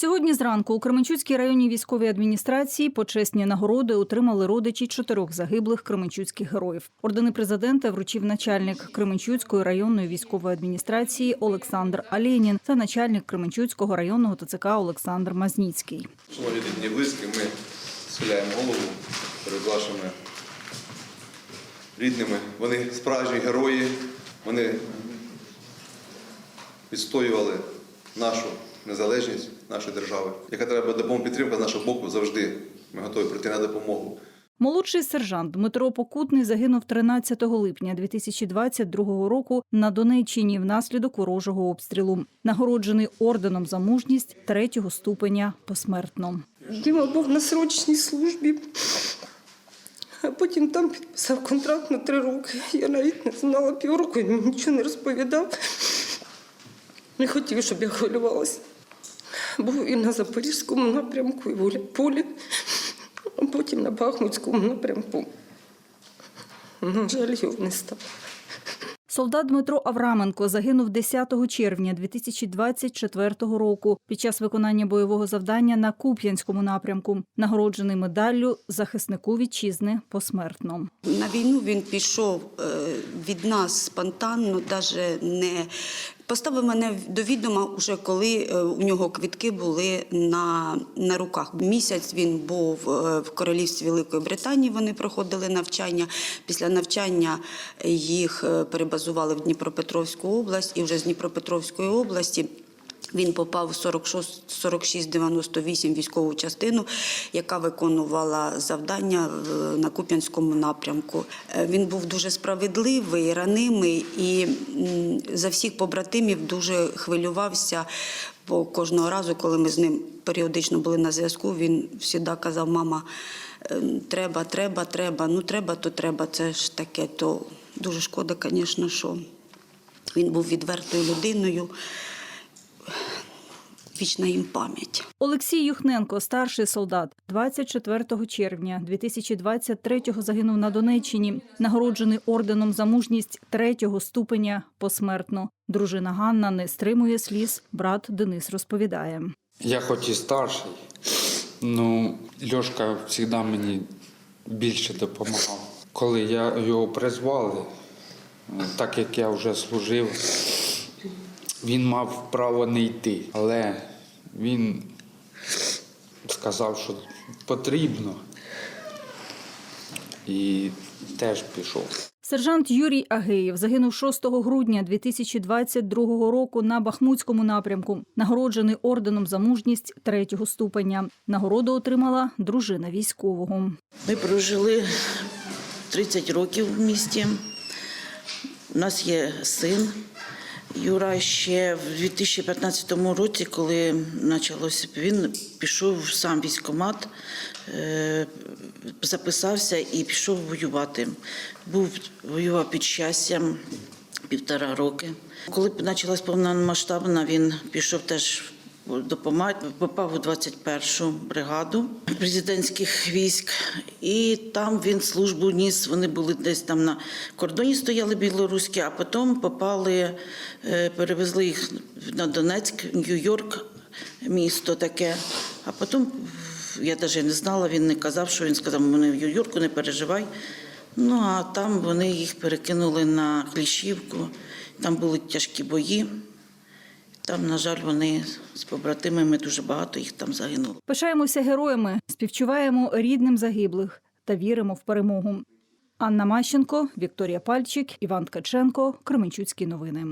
Сьогодні зранку у Кременчуцькій районній військовій адміністрації почесні нагороди отримали родичі чотирьох загиблих кременчуцьких героїв. Ордени президента вручив начальник Кременчуцької районної військової адміністрації Олександр Алєнін та начальник Кременчуцького районного ТЦК Олександр Мазніцький. Шановні рідні близькі, ми схиляємо голову перед вашими рідними. Вони справжні герої, вони відстоювали нашу незалежність, нашої держави. Яка треба допомога підтримка з нашого боку завжди. Ми готові прийти на допомогу. Молодший сержант Дмитро Покутний загинув 13 липня 2022 року на Донеччині внаслідок ворожого обстрілу. Нагороджений орденом за мужність третього ступеня посмертно. Діма був на срочній службі, а потім там підписав контракт на три роки. Я навіть не знала півроку, він нічого не розповідав. Не хотів, щоб я хвилювалася. Був і на Запорізькому напрямку, і в Гуляйполі, а потім на Бахмутському напрямку. На жаль, його не стало. Солдат Дмитро Авраменко загинув 10 червня 2024 року під час виконання бойового завдання на Куп'янському напрямку, нагороджений медаллю захиснику вітчизни посмертно. На війну він пішов е, від нас спонтанно, навіть не поставив мене до відома, уже коли е, у нього квітки були на, на руках. Місяць він був е, в королівстві Великої Британії. Вони проходили навчання. Після навчання їх е, перебазували в Дніпропетровську область, і вже з Дніпропетровської області. Він попав в 46-98 військову частину, яка виконувала завдання на Куп'янському напрямку. Е, Він був дуже справедливий, ранимий і за всіх побратимів дуже хвилювався. Бо кожного разу, коли ми з ним періодично були на зв'язку, він завжди казав: мама, е, треба, треба, треба. Ну треба, то треба. Це ж таке. То дуже шкода, звісно, що він був відвертою людиною. Вічна їм пам'ять. Олексій Юхненко, старший солдат, 24 червня 2023-го загинув на Донеччині, нагороджений орденом за мужність третього ступеня посмертно. Дружина Ганна не стримує сліз. Брат Денис розповідає. Я хоч і старший, ну Льошка завжди мені більше допомагав. Коли я його призвали, так як я вже служив, він мав право не йти, але він сказав, що потрібно. І теж пішов. Сержант Юрій Агеєв загинув 6 грудня 2022 року на Бахмутському напрямку, нагороджений орденом за мужність третього ступеня. Нагороду отримала дружина військового. Ми прожили 30 років в місті. У нас є син. Юра ще в 2015 році, коли почалося, він пішов сам військкомат, е, записався і пішов воювати. Був воював під щастям півтора роки. Коли почалась повномасштабна, він пішов теж попав у 21-шу бригаду президентських військ, і там він службу ніс. Вони були десь там на кордоні, стояли білоруські, а потім попали, е, перевезли їх на Донецьк, Нью-Йорк, місто таке. А потім я навіть не знала, він не казав, що він сказав, мене в Нью-Йорку, не переживай. Ну а там вони їх перекинули на Кліщівку, там були тяжкі бої. Там, на жаль, вони з побратимами дуже багато їх там загинуло. Пишаємося героями, співчуваємо рідним загиблих та віримо в перемогу. Анна Мащенко, Вікторія Пальчик, Іван Ткаченко, Кременчуцькі новини.